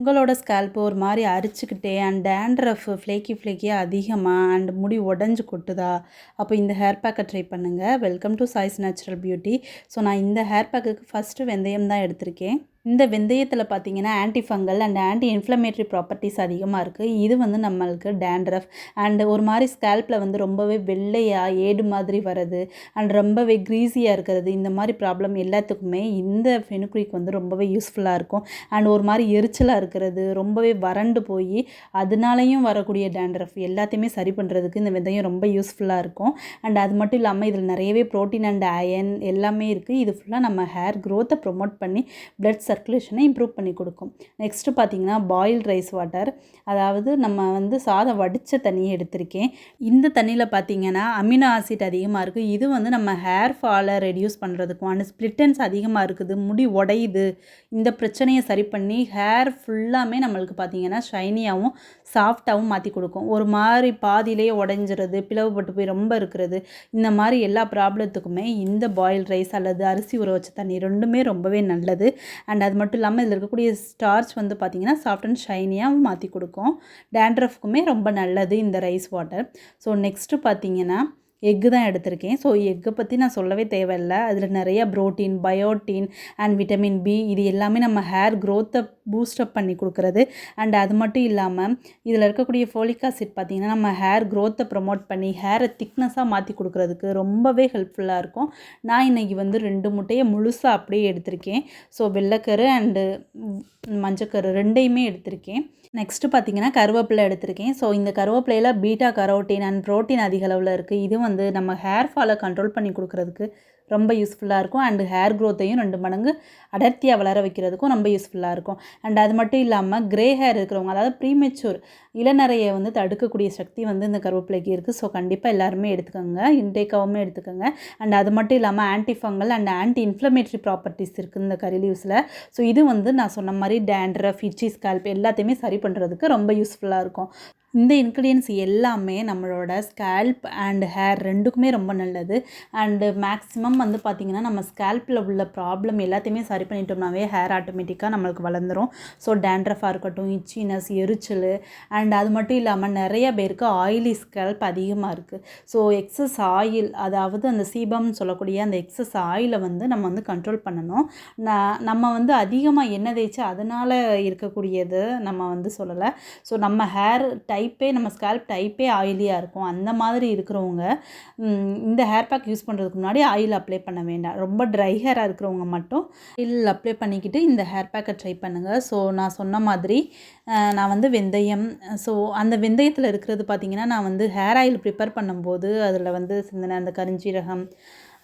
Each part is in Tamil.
உங்களோட ஸ்கேல்ப் ஒரு மாதிரி அரிச்சுக்கிட்டே அண்ட் டேண்ட்ரஃப் ஃப்ளேக்கி ஃப்ளேக்கியாக அதிகமாக அண்ட் முடி உடஞ்சி கொட்டுதா? அப்போ இந்த ஹேர் பேக்கை ட்ரை பண்ணுங்கள் welcome to choice natural beauty so நான் இந்த ஹேர் பேக்குக்கு ஃபஸ்ட்டு வெந்தயம் தான் எடுத்திருக்கேன். இந்த வெந்தயத்தில் பார்த்தீங்கன்னா anti fungal and anti inflammatory properties அதிகமாக இருக்குது இது வந்து நம்மளுக்கு டேண்ட்ரஃப் அண்ட் ஒரு மாதிரி ஸ்கேல்பில் வந்து ரொம்பவே வெள்ளையாக ஏடு மாதிரி வர்றது அண்ட் ரொம்பவே க்ரீஸியாக இருக்கிறது. இந்த மாதிரி ப்ராப்ளம் எல்லாத்துக்குமே இந்த ஃபெனுக்ரிக் வந்து ரொம்பவே யூஸ்ஃபுல்லாக இருக்கும். அண்ட் ஒரு மாதிரி எரிச்சலாக இருக்கிறது ரொம்பவே வறண்டு போய் அதனாலையும் வரக்கூடிய டேண்ட்ரஃப் எல்லாத்தையுமே சரி பண்ணுறதுக்கு இந்த வெந்தயம் ரொம்ப யூஸ்ஃபுல்லாக இருக்கும். அண்ட் அது மட்டும் இல்லாமல் இதில் நிறையவே ப்ரோட்டீன் அண்ட் அயன் எல்லாமே இருக்குது இது ஃபுல்லாக நம்ம ஹேர் க்ரோத்தை ப்ரொமோட் பண்ணி பிளட் சர்க்குலேஷனை இம்ப்ரூவ் பண்ணி கொடுக்கும். நெக்ஸ்ட்டு பார்த்தீங்கன்னா பாயில்ட் ரைஸ் வாட்டர் அதாவது நம்ம வந்து சாதம் வடித்த தண்ணியை எடுத்திருக்கேன். இந்த தண்ணியில் பார்த்தீங்கன்னா அமினோ ஆசிட் அதிகமாக இருக்குது இது வந்து நம்ம ஹேர் ஃபாலை ரெடியூஸ் பண்ணுறதுக்கும் அண்ட் ஸ்ப்ளிட்டன்ஸ் அதிகமாக இருக்குது முடி உடையுது. இந்த பிரச்சனையை சரி பண்ணி ஹேர் ஃபுல்லாமே நம்மளுக்கு பார்த்தீங்கன்னா ஷைனியாகவும் சாஃப்டாகவும் மாற்றி கொடுக்கும். ஒரு மாதிரி பாதியிலேயே உடஞ்சிறது பிளவுபட்டு போய் ரொம்ப இருக்கிறது. இந்த மாதிரி எல்லா ப்ராப்ளத்துக்குமே இந்த பாயில் ரைஸ் அல்லது அரிசி ஊற வச்ச தண்ணி ரெண்டுமே ரொம்பவே நல்லது. அண்ட் அது மட்டும் இல்லாமல் இதில் இருக்கக்கூடிய ஸ்டார்ச் வந்து பார்த்திங்கன்னா சாஃப்ட் அண்ட் ஷைனியாக மாற்றி கொடுக்கும். டேண்ட்ரஃப்க்குமே ரொம்ப நல்லது இந்த ரைஸ் வாட்டர் ஸோ நெக்ஸ்ட்டு பார்த்தீங்கன்னா எக்கு தான் எடுத்திருக்கேன். ஸோ எக்கை பற்றி நான் சொல்லவே தேவையில்லை. அதில் நிறைய protein biotin and vitamin B இது எல்லாமே நம்ம ஹேர் க்ரோத்தை பூஸ்டப் பண்ணி கொடுக்குறது. அண்ட் அது மட்டும் இல்லாமல் இதில் இருக்கக்கூடிய ஃபோலிக் ஆசிட் பார்த்திங்கன்னா நம்ம ஹேர் க்ரோத்தை ப்ரொமோட் பண்ணி ஹேரை திக்னஸாக மாற்றி கொடுக்குறதுக்கு ரொம்பவே ஹெல்ப்ஃபுல்லாக இருக்கும். நான் இன்றைக்கி வந்து ரெண்டு முட்டையை முழுசாக அப்படியே எடுத்திருக்கேன். ஸோ வெள்ளைக்கரு அண்டு மஞ்சக்கரு ரெண்டையுமே எடுத்திருக்கேன். நெக்ஸ்ட்டு பார்த்தீங்கன்னா கருவேப்பிலை எடுத்திருக்கேன். ஸோ இந்த கருவேப்பிலையில் பீட்டா கரோட்டின் அண்ட் ப்ரோட்டீன் அதிக அளவில் இருக்குது இது வந்து நம்ம ஹேர் ஃபாலை கண்ட்ரோல் பண்ணி கொடுக்குறதுக்கு ரொம்ப யூஸ்ஃபுல்லாக இருக்கும். அண்டு ஹேர் க்ரோத்தையும் ரெண்டு மடங்கு அடர்த்தியாக வளர வைக்கிறதுக்கும் ரொம்ப யூஸ்ஃபுல்லாக இருக்கும். அண்ட் அது மட்டும் இல்லாமல் க்ரே ஹேர் இருக்கிறவங்க அதாவது ப்ரீமெச்சூர் இளநரையை வந்து தடுக்கக்கூடிய சக்தி வந்து இந்த கருவேப்பிலைக்கு இருக்குது ஸோ கண்டிப்பாக எல்லாருமே எடுத்துக்கோங்க. இன்டேக்காகவும் எடுத்துக்கோங்க. அண்ட் அது மட்டும் இல்லாமல் anti fungal and anti inflammatory properties இருக்குது இந்த கறி லீவ்ஸில் ஸோ இது வந்து நான் சொன்ன மாதிரி டேண்ட்ரஃப் இச்சி ஸ்கேல்ப் எல்லாத்தையுமே சரி பண்ணுறதுக்கு ரொம்ப யூஸ்ஃபுல்லாக இருக்கும். இந்த இன்க்ரீடியன்ஸ் எல்லாமே நம்மளோட ஸ்கேல்ப் அண்ட் ஹேர் ரெண்டுக்குமே ரொம்ப நல்லது. அண்டு மேக்ஸிமம் வந்து பார்த்திங்கன்னா நம்ம ஸ்கேல்பில் உள்ள ப்ராப்ளம் எல்லாத்தையுமே சரி பண்ணிட்டோம்னாவே ஹேர் ஆட்டோமேட்டிக்காக நம்மளுக்கு வளர்ந்துடும் ஸோ டேண்ட்ரஃபாக இருக்கட்டும் இச்சினஸ் எரிச்சல் அண்ட் அது மட்டும் இல்லாமல் நிறைய பேருக்கு ஆயிலி ஸ்கேல்ப் அதிகமாக இருக்குது ஸோ எக்ஸஸ் ஆயில் அதாவது அந்த சீபம்னு சொல்லக்கூடிய அந்த எக்ஸஸ் ஆயிலை வந்து நம்ம வந்து கண்ட்ரோல் பண்ணணும். நான் நம்ம வந்து அதிகமாக எண்ணெய் தேய்ச்சி அதனால் இருக்கக்கூடியது நம்ம வந்து சொல்லலை. ஸோ நம்ம ஹேர் டைப்பே நம்ம ஸ்கேல்ப் டைப்பே ஆயிலியாக இருக்கும். அந்த மாதிரி இருக்கிறவங்க இந்த ஹேர் பேக் யூஸ் பண்ணுறதுக்கு முன்னாடி ஆயில் அப்ளை பண்ண வேண்டாம். ரொம்ப ட்ரை ஹேராக இருக்கிறவங்க மட்டும் ஆயில் அப்ளை பண்ணிக்கிட்டு இந்த ஹேர் பேக்கை ட்ரை பண்ணுங்கள் ஸோ நான் சொன்ன மாதிரி நான் வந்து வெந்தயம் ஸோ அந்த வெந்தயத்தில் இருக்கிறது பார்த்திங்கன்னா நான் வந்து ஹேர் ஆயில் ப்ரிப்பேர் பண்ணும்போது அதில் வந்து சிந்தனை அந்த கரிஞ்சீரகம்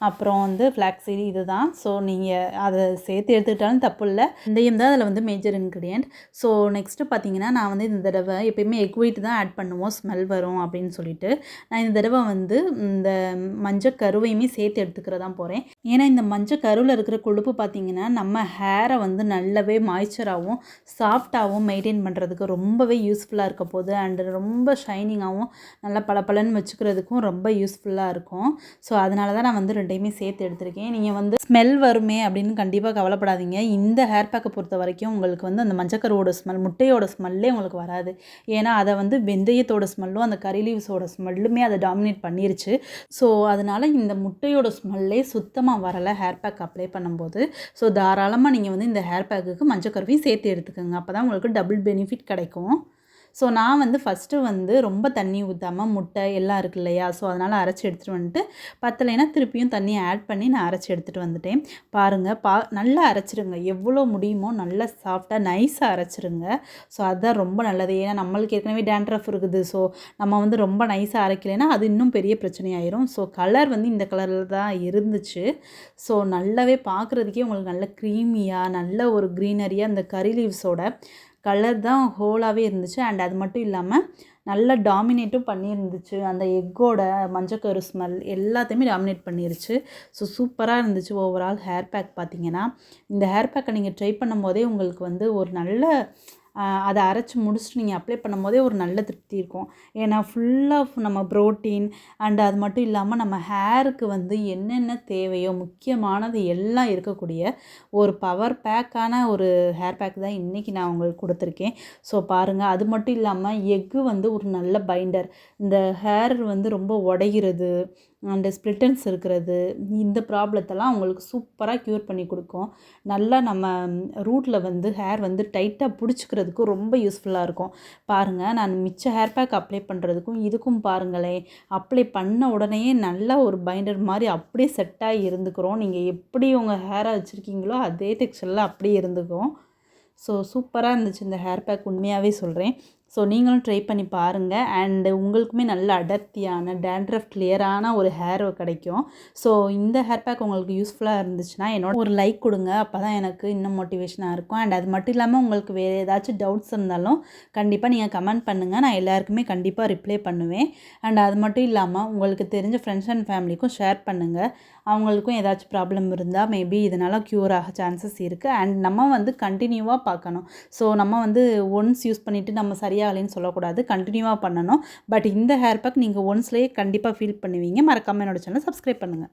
அப்புறம் வந்து ஃப்ளாக்ஸீடு இது தான் ஸோ நீங்கள் அதை சேர்த்து எடுத்துக்கிட்டாலும் தப்பு இல்லை வெந்தயம் தான் அதில் வந்து மேஜர் இன்க்ரீடியன்ட் ஸோ நெக்ஸ்ட்டு பார்த்தீங்கன்னா நான் வந்து இந்த தடவை எப்பயுமே எக் ஒயிட் தான் ஆட் பண்ணுவோம். ஸ்மெல் வரும் அப்படின்னு சொல்லிட்டு. நான் இந்த தடவை வந்து இந்த மஞ்சள் கருவையுமே சேர்த்து எடுத்துக்கிறதா போகிறேன் ஏன்னா இந்த மஞ்சள் கருவில் இருக்கிற கொழுப்பு பார்த்திங்கன்னா நம்ம ஹேரை வந்து நல்லாவே மாய்ச்சராகவும் சாஃப்டாகவும் மெயின்டைன் பண்ணுறதுக்கு ரொம்பவே யூஸ்ஃபுல்லாக இருக்க போகுது. அண்டு ரொம்ப ஷைனிங்காகவும் நல்லா பளபளன்னு வச்சுக்கிறதுக்கும் ரொம்ப யூஸ்ஃபுல்லாக இருக்கும். ஸோ அதனால தான் நான் வந்து ரெண்டையுமே சேர்த்து எடுத்திருக்கேன். நீங்கள் வந்து ஸ்மெல் வருமே அப்படின்னு கண்டிப்பாக கவலைப்படாதீங்க. இந்த ஹேர் பேக்கை பொறுத்த வரைக்கும் உங்களுக்கு வந்து அந்த மஞ்சக்கருவோட ஸ்மெல் முட்டையோட ஸ்மெல்லே உங்களுக்கு வராது. ஏன்னா அதை வந்து வெந்தயத்தோட ஸ்மெல்லும் அந்த கறி லீவ்ஸோட ஸ்மெல்லுமே அதை டாமினேட் பண்ணிருச்சு. ஸோ அதனால் இந்த முட்டையோட ஸ்மெல்லே சுத்தமாக வரலை ஹேர் பேக் அப்ளை பண்ணும்போது. ஸோ தாராளமாக நீங்கள் வந்து இந்த ஹேர் பேக்குக்கு மஞ்சக்கருவையும் சேர்த்து எடுத்துக்கோங்க. அப்போ தான் உங்களுக்கு டபுள் பெனிஃபிட் கிடைக்கும். ஸோ நான் வந்து ஃபஸ்ட்டு வந்து ரொம்ப தண்ணி ஊற்றாமல் முட்டை எல்லாம் இருக்கு இல்லையா? ஸோ அதனால் அரைச்சி எடுத்துகிட்டு வந்துட்டு பத்தலைன்னா திருப்பியும் தண்ணி ஆட் பண்ணி நான் அரைச்சி எடுத்துகிட்டு வந்துட்டேன். பாருங்கள் பா நல்லா அரைச்சிருங்க. எவ்வளோ முடியுமோ நல்லா சாஃப்டாக நைஸாக அரைச்சிருங்க. ஸோ அதுதான் ரொம்ப நல்லது. ஏன்னா நம்மளுக்கு ஏற்கனவே டேண்ட்ரஃப் இருக்குது. ஸோ நம்ம வந்து ரொம்ப நைஸாக அரைக்கலைன்னா அது இன்னும் பெரிய பிரச்சனையாயிரும். ஸோ கலர் வந்து இந்த கலரில் தான் இருந்துச்சு. ஸோ நல்லாவே பார்க்குறதுக்கே உங்களுக்கு நல்ல க்ரீமியாக நல்ல ஒரு க்ரீனரியாக அந்த கறி லீவ்ஸோட கலர் தான் ஹோலாகவே இருந்துச்சு. அண்ட் அது மட்டும் இல்லாமல் நல்லா டாமினேட்டும் பண்ணியிருந்துச்சு. அந்த எக்கோட மஞ்சக்கரு ஸ்மெல் எல்லாத்தையுமே டாமினேட் பண்ணிருச்சு. ஸோ சூப்பராக இருந்துச்சு ஓவரால் ஹேர் பேக் பார்த்தீங்கன்னா இந்த ஹேர் பேக்கை நீங்கள் ட்ரை பண்ணும் போதே உங்களுக்கு வந்து ஒரு நல்ல அதை அரைச்சி முடிச்சுட்டு நீங்கள் அப்ளை பண்ணும்போதே ஒரு நல்ல திருப்தி இருக்கும். ஏன்னா ஃபுல்லாக நம்ம ப்ரோட்டீன் அண்ட் அது மட்டும் இல்லாமல் நம்ம ஹேருக்கு வந்து என்னென்ன தேவையோ முக்கியமானது எல்லாம் இருக்கக்கூடிய ஒரு பவர் பேக்கான ஒரு ஹேர் பேக் தான் இன்றைக்கி நான் உங்களுக்கு கொடுத்துருக்கேன். ஸோ பாருங்கள் அது மட்டும் இல்லாமல் எக்கு வந்து ஒரு நல்ல பைண்டர் இந்த ஹேர் வந்து ரொம்ப உடைகிறது அண்டு ஸ்ப்ளிட்டன்ஸ் இருக்கிறது இந்த ப்ராப்ளத்தெல்லாம் உங்களுக்கு சூப்பராக க்யூர் பண்ணி கொடுக்கும். நல்லா நம்ம ரூட்டில் வந்து ஹேர் வந்து டைட்டாக பிடிச்சிக்கிறதுக்கும் ரொம்ப யூஸ்ஃபுல்லாக இருக்கும். பாருங்கள் நான் மிச்ச ஹேர் பேக் அப்ளை பண்ணுறதுக்கும் இதுக்கும் பாருங்களேன். அப்ளை பண்ண உடனேயே நல்லா ஒரு பைண்டர் மாதிரி அப்படியே செட்டாகி இருந்துக்கிறோம். நீங்கள் எப்படி உங்கள் ஹேராக வச்சுருக்கீங்களோ அதே டெக்ஸ்டரில் அப்படியே இருந்துக்கும். ஸோ சூப்பராக இருந்துச்சு இந்த ஹேர் பேக் உண்மையாகவே சொல்கிறேன் ஸோ நீங்களும் ட்ரை பண்ணி பாருங்கள் அண்டு உங்களுக்குமே நல்ல அடர்த்தியான டேண்ட்ரஃப் கிளியரான ஒரு ஹேர் கிடைக்கும். ஸோ இந்த ஹேர் பேக் உங்களுக்கு யூஸ்ஃபுல்லாக இருந்துச்சுன்னா என்னோட ஒரு லைக் கொடுங்க. அப்போ தான் எனக்கு இன்னும் மோட்டிவேஷனாக இருக்கும். அண்ட் அது மட்டும் இல்லாமல் உங்களுக்கு வேறு ஏதாச்சும் டவுட்ஸ் இருந்தாலும் கண்டிப்பாக நீங்கள் கமெண்ட் பண்ணுங்கள் நான் எல்லாருக்குமே கண்டிப்பாக ரிப்ளை பண்ணுவேன். அண்ட் அது மட்டும் இல்லாமல் உங்களுக்கு தெரிஞ்ச ஃப்ரெண்ட்ஸ் அண்ட் ஃபேமிலிக்கும் ஷேர் பண்ணுங்கள் அவங்களுக்கும் ஏதாச்சும் ப்ராப்ளம் இருந்தால் மேபி இதனால் க்யூர் ஆக சான்சஸ் இருக்குது அண்ட் நம்ம வந்து கண்டினியூவாக பார்க்கணும். ஸோ நம்ம வந்து ஒன்ஸ் யூஸ் பண்ணிவிட்டு நம்ம சரியாகலைன்னு சொல்லக்கூடாது. கண்டினியூவாக பண்ணணும். பட் இந்த ஹேர் பேக் நீங்கள் ஒன்ஸ்லேயே கண்டிப்பாக ஃபீல் பண்ணுவீங்க. மறக்காமல் என்னோடய சேனல் சப்ஸ்கிரைப் பண்ணுங்கள்